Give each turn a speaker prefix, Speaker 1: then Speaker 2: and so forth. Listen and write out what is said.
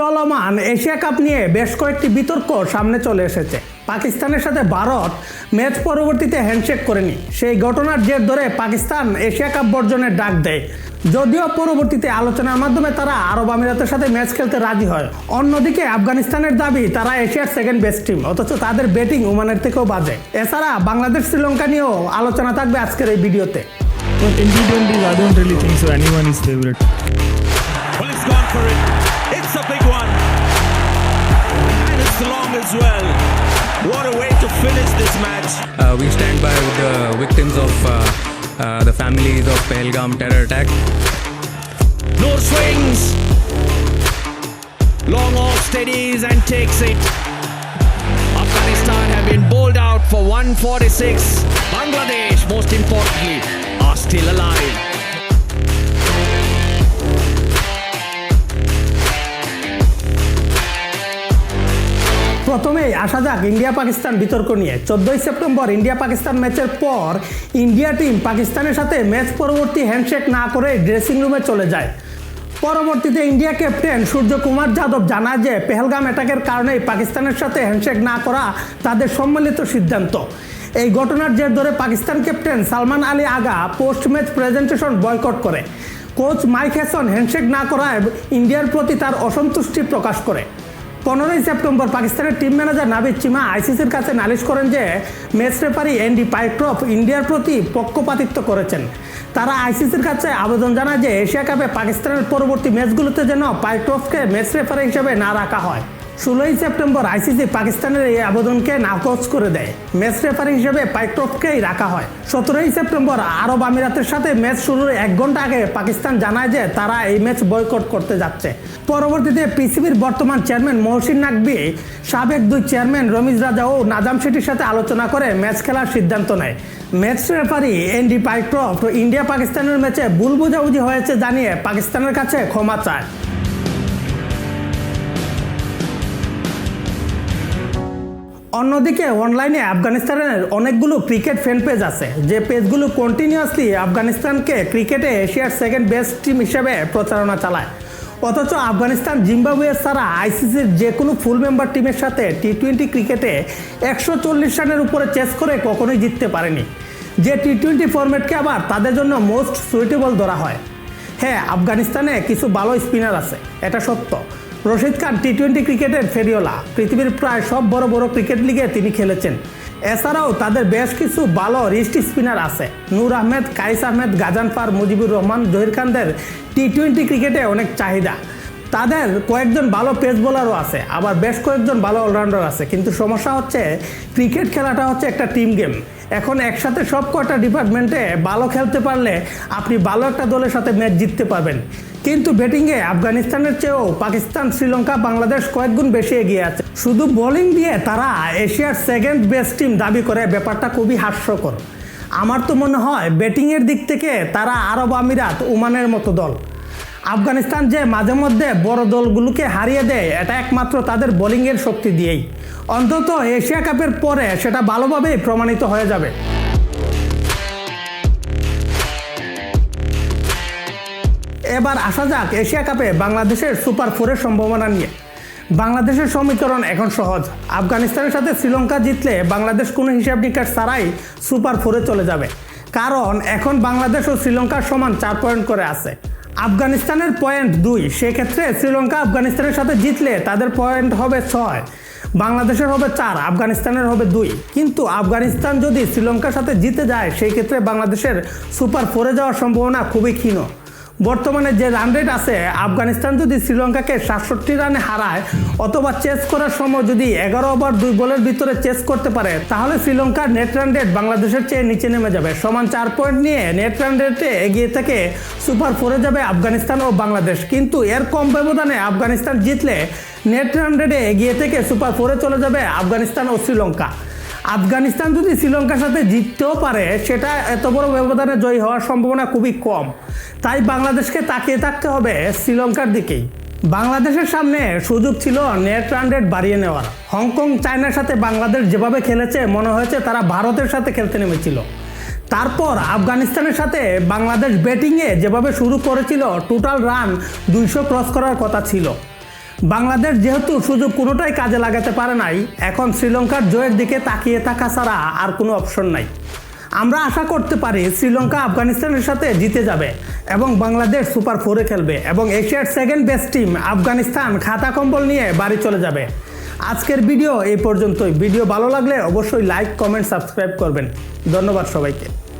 Speaker 1: চলমান Asia cup নিয়ে বেশ কয়েকটি বিতর্ক সামনে চলে এসেছে পাকিস্তানের সাথে ভারত ম্যাচ পরবর্তীতে হ্যান্ডশেক করেনি সেই ঘটনার জের ধরে পাকিস্তান এশিয়া কাপ বর্জনের ডাক দেয় যদিও পরবর্তীতে আলোচনার মাধ্যমে তারা আরব আমিরাতের সাথে ম্যাচ খেলতে রাজি হয় অন্যদিকে আফগানিস্তানের দাবি তারা এশিয়ার সেকেন্ড বেস্ট টিম অথচ তাদের ব্যাটিং ওমানের থেকেও বাজে এছাড়া বাংলাদেশ শ্রীলঙ্কা নিয়েও আলোচনা থাকবে আজকের এই ভিডিওতে
Speaker 2: But in T20s, I don't really think so. Anyone is favorite.
Speaker 3: Well, it's gone for it. As well. What a way to finish this match.
Speaker 4: Uh, we stand by with the victims of uh, uh, the families of Pahalgam terror attack.
Speaker 3: No swings. Long off steadies and takes it. Afghanistan have been bowled out for 146. Bangladesh, most importantly, are still alive.
Speaker 1: প্রথমেই আসা যাক India Pakistan বিতর্ক নিয়ে। চোদ্দই September India Pakistan ম্যাচের পর India team পাকিস্তানের সাথে ম্যাচ পরবর্তী হ্যান্ডশেক না করে ড্রেসিং রুমে চলে যায়। পরবর্তীতে ইন্ডিয়া ক্যাপ্টেন সূর্যকুমার যাদব জানায় যে পেহেলগাম অ্যাটাকের কারণেই পাকিস্তানের সাথে হ্যান্ডশেক না করা তাদের সম্মিলিত সিদ্ধান্ত। এই ঘটনার জের ধরে Pakistan captain Salman Ali Agha post match presentation boycott করে। কোচ মাইক হ্যাসন হ্যান্ডশেক না করায় ইন্ডিয়ার প্রতি তার অসন্তুষ্টি প্রকাশ করে। পনেরোই সেপ্টেম্বর পাকিস্তানের টিম ম্যানেজার নাবিদ চিমা আইসিসির কাছে নালিশ করেন যে ম্যাচ রেফারি এনডি পাইক্রফ ইন্ডিয়ার প্রতি পক্ষপাতিত্ব করেছেন। তারা আইসিসির কাছে আবেদন জানায় যে এশিয়া কাপে পাকিস্তানের পরবর্তী ম্যাচগুলোতে যেন পাইক্রফকে ম্যাচ রেফারি হিসেবে না রাখা হয়। ষোলোই সেপ্টেম্বর আইসিসি পাকিস্তানের এই আবেদনকে নাকচ করে দেয়। ম্যাচ রেফারি হিসেবে পাইক্রফকেই রাখা হয়। সতেরোই সেপ্টেম্বর আরব আমিরাতের সাথে ম্যাচ শুরুর এক ঘণ্টা আগে পাকিস্তান জানায় যে তারা এই ম্যাচ বয়কট করতে যাচ্ছে। পরবর্তীতে পিসিবির বর্তমান চেয়ারম্যান মহসিন নাকবি সাবেক দুই চেয়ারম্যান রমিজ রাজা ও নাজাম শেঠির সাথে আলোচনা করে ম্যাচ খেলার সিদ্ধান্ত নেয়। Match referee Andy Pycroft India পাকিস্তানের ম্যাচে ভুল বোঝাবুঝি হয়েছে জানিয়ে পাকিস্তানের কাছে ক্ষমা চায়। অন্যদিকে অনলাইনে আফগানিস্তানের অনেকগুলো ক্রিকেট ফ্যান পেজ আছে। যে পেজগুলো কন্টিনিউয়াসলি আফগানিস্তানকে ক্রিকেটে এশিয়ার সেকেন্ড বেস্ট টিম হিসেবে প্রচারণা চালায়। অথচ আফগানিস্তান জিম্বাবুয়ে ছাড়া আইসিসির যে কোনো ফুল মেম্বার টিমের সাথে টি টোয়েন্টি ক্রিকেটে একশো চল্লিশ রানের উপরে চেস করে কখনোই জিততে পারেনি। যে টি টোয়েন্টি ফরম্যাটকে আবার তাদের জন্য মোস্ট সুইটেবল ধরা হয়। হ্যাঁ আফগানিস্তানে কিছু ভালো স্পিনার আছে, এটা সত্য। রশিদ খান টি টোয়েন্টি ক্রিকেটের ফেরিওলা। পৃথিবীর প্রায় সব বড় বড় ক্রিকেট লিগে তিনি খেলেছেন। এছাড়াও তাদের বেশ কিছু ভালো রিস্ট স্পিনার আছে। নূর আহমেদ, কাইস আহমেদ, গাজানফার, মুজিবুর রহমান, জহির খানদের টি টোয়েন্টি ক্রিকেটে অনেক চাহিদা। তাদের কয়েকজন ভালো পেস বোলারও আছে, আবার বেশ কয়েকজন ভালো অলরাউন্ডার আছে। কিন্তু সমস্যা হচ্ছে ক্রিকেট খেলাটা হচ্ছে একটা টিম গেম এখন একসাথে সব কয়টা ডিপার্টমেন্টে ভালো খেলতে পারলে আপনি ভালো একটা দলের সাথে ম্যাচ জিততে পারবেন। কিন্তু ব্যাটিংয়ে আফগানিস্তানের চেয়েও পাকিস্তান, শ্রীলঙ্কা, বাংলাদেশ কয়েক গুণ বেশি এগিয়ে আছে। শুধু বোলিং দিয়ে তারা এশিয়ার সেকেন্ড বেস্ট টিম দাবি করে, ব্যাপারটা খুবই হাস্যকর। আমার তো মনে হয় ব্যাটিংয়ের দিক থেকে তারা আরব আমিরাত, ওমানের মতো দল। আফগানিস্তান যে মাঝে মধ্যে বড় দলগুলোকে হারিয়ে দেয়, এটা একমাত্র তাদের বোলিংয়ের শক্তি দিয়েই। অন্তত এশিয়া কাপের পরে সেটা ভালোভাবেই প্রমাণিত হয়ে যাবে। এবার আসা যাক এশিয়া কাপে বাংলাদেশের সুপার ফোরের সম্ভাবনা নিয়ে। বাংলাদেশের সমীকরণ এখন সহজ। আফগানিস্তানের সাথে শ্রীলঙ্কা জিতলে বাংলাদেশ কোনো হিসাব নিকাশ ছাড়াই সুপার ফোরে চলে যাবে। কারণ এখন বাংলাদেশ ও শ্রীলঙ্কার সমান চার পয়েন্ট করে আছে। আফগানিস্তানের পয়েন্ট দুই। সেক্ষেত্রে শ্রীলঙ্কা আফগানিস্তানের সাথে জিতলে তাদের পয়েন্ট হবে ছয়। বাংলাদেশের হবে চার, আফগানিস্তানের হবে দুই। কিন্তু আফগানিস্তান যদি শ্রীলঙ্কার সাথে জিতে যায় সেই ক্ষেত্রে বাংলাদেশের সুপার ফোরে যাওয়ার সম্ভাবনা খুবই ক্ষীণ। বর্তমানে যে রান রেট আছে, আফগানিস্তান যদি শ্রীলঙ্কাকে সাতষট্টি রানে হারায়, অথবা চেস করার সময় যদি এগারো ওভার দুই বলের ভিতরে চেস করতে পারে, তাহলে শ্রীলঙ্কার নেট রান রেট বাংলাদেশের চেয়ে নিচে নেমে যাবে। সমান চার পয়েন্ট নিয়ে নেট রান রেটে এগিয়ে থেকে সুপার ফোরে যাবে আফগানিস্তান ও বাংলাদেশ। কিন্তু এর কম ব্যবধানে আফগানিস্তান জিতলে নেট রান রেটে এগিয়ে থেকে সুপার ফোরে চলে যাবে আফগানিস্তান ও শ্রীলঙ্কা। আফগানিস্তান যদি শ্রীলঙ্কার সাথে জিততেও পারে, সেটা এত বড় ব্যবধানে জয়ী হওয়ার সম্ভাবনা খুবই কম। তাই বাংলাদেশকে তাকিয়ে থাকতে হবে শ্রীলঙ্কার দিকেই। বাংলাদেশের সামনে সুযোগ ছিল নেট রান রেট বাড়িয়ে নেওয়ার। হংকং, চায়নার সাথে বাংলাদেশ যেভাবে খেলেছে, মনে হয়েছে তারা ভারতের সাথে খেলতে নেমেছিল। তারপর আফগানিস্তানের সাথে বাংলাদেশ ব্যাটিংয়ে যেভাবে শুরু করেছিল টোটাল রান দুইশো ক্রস করার কথা ছিল। বাংলাদেশ যেহেতু সুযোগ কোনোটাই কাজে লাগাতে পারে নাই, এখন শ্রীলঙ্কার জয়ের দিকে তাকিয়ে থাকা ছাড়া আর কোনো অপশন নাই। আমরা আশা করতে পারি শ্রীলঙ্কা আফগানিস্তানের সাথে জিতে যাবে এবং বাংলাদেশ সুপার ফোরে খেলবে এবং এশিয়ার সেকেন্ড বেস্ট টিম আফগানিস্তান খাতা কম্বল নিয়ে বাড়ি চলে যাবে। আজকের ভিডিও এই পর্যন্তই। ভিডিও ভালো লাগলে অবশ্যই লাইক কমেন্ট সাবস্ক্রাইব করবেন। ধন্যবাদ সবাইকে।